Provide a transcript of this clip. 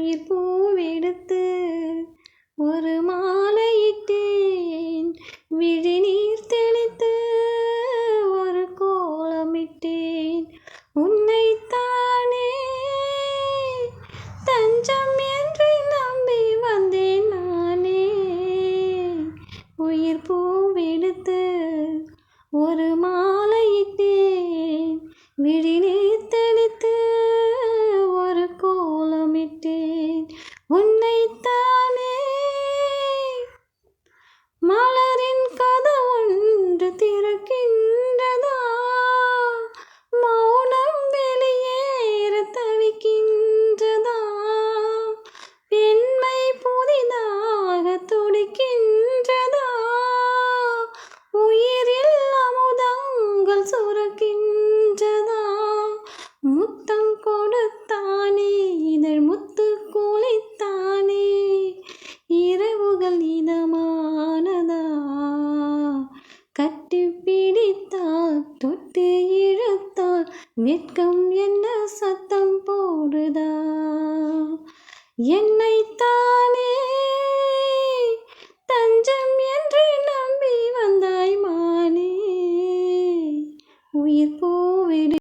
உயிர் பூவெடுத்து ஒரு மாலையிட்டேன். விழி நீர் தெளித்து ஒரு கோலமிட்டேன். உன்னைத்தானே தஞ்சம் என்று நம்பி வந்தேன் நானே. உயிர் பூவெடுத்து ஒரு மாலையிட்டேன். விழி நீர் तेरा கட்டி பிடித்தால் தொட்டு இழுத்தால் வெட்கம் என்ன சத்தம் போடுதா? என்னை தானே தஞ்சம் என்று நம்பி வந்தாய் மானே. உயிர் போவிடு.